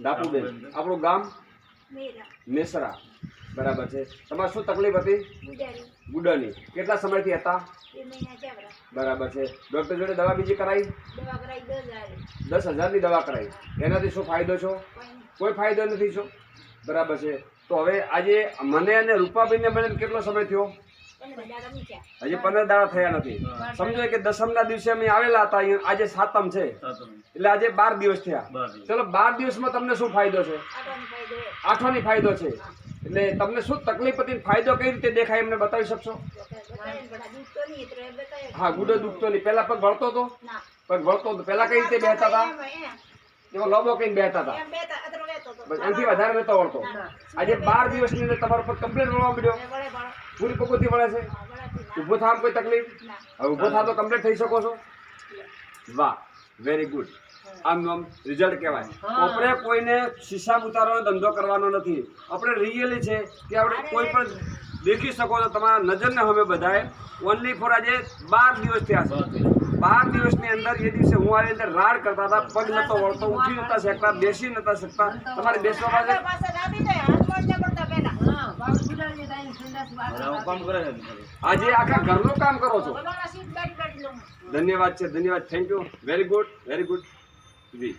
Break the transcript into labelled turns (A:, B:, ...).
A: ડાકુબેન આપણું ગામ મેસરા. બરાબર છે. તમારે શું તકલીફ હતી? ગુડાની. કેટલા સમયથી હતા? બરાબર છે. ડોક્ટર જોડે દવા બીજી કરાવી
B: દસ
A: હજારની દવા કરાવી એનાથી શું ફાયદો છો?
B: કોઈ
A: ફાયદો નથી છો? બરાબર છે. તો હવે આજે મને અને રૂપાબેનને મને કેટલો સમય થયો? હજી પંદર દાડા થયા નથી. સમજો કે દસમના દિવસે અમે આવેલા હતા આજે સાતમ છે. એટલે આજે બાર દિવસ થયા. ચલો બાર દિવસમાં તમને શું ફાયદો છે? આઠવાની ફાયદો છે. એટલે તમને શું તકલીફ હતી ફાયદો કઈ રીતે દેખાય એમને બતાવી શકશો?
B: ને.
A: હા ગુડો દુખતો નહીં. પહેલા પગ વળતો હતો?
B: ના.
A: પગ વળતો હતો. પેલા કઈ રીતે બેહતા હતા?
B: એમ,
A: લોબો કઈ બેહતા હતા. એનાથી વધારે નતો વળતો. આજે બાર દિવસની અંદર તમારો પગ કમ્પ્લીટ વળવા મળ્યો
B: એ વળે
A: મળે છે. ઊભો થવામાં કોઈ તકલીફ? હવે ઊભો થા તો કમ્પ્લીટ થઈ શકો છો. વાહ વેરી ગુડ આમ આમ રિઝલ્ટ કહેવાય. આપણે કોઈને શીશામાં ઉતારવાનો ધંધો કરવાનો નથી. આપણે રિયલી છે કે આપણે કોઈ પણ દેખી શકો છો તમારા નજરને અમે બધાએ ઓનલી ફોર આજે બાર દિવસ થયા છે. બાર દિવસની અંદર એ દિવસે હું આવી અંદર રાડ કરતા હતા પગ નતો વળતો ઉઠી નતા શકતા બેસી નતા શકતા. તમારે બેસવા પાસે આજે આખા ઘરનું કામ કરો છો. ધન્યવાદ છે ધન્યવાદ. Thank you very good very good ji.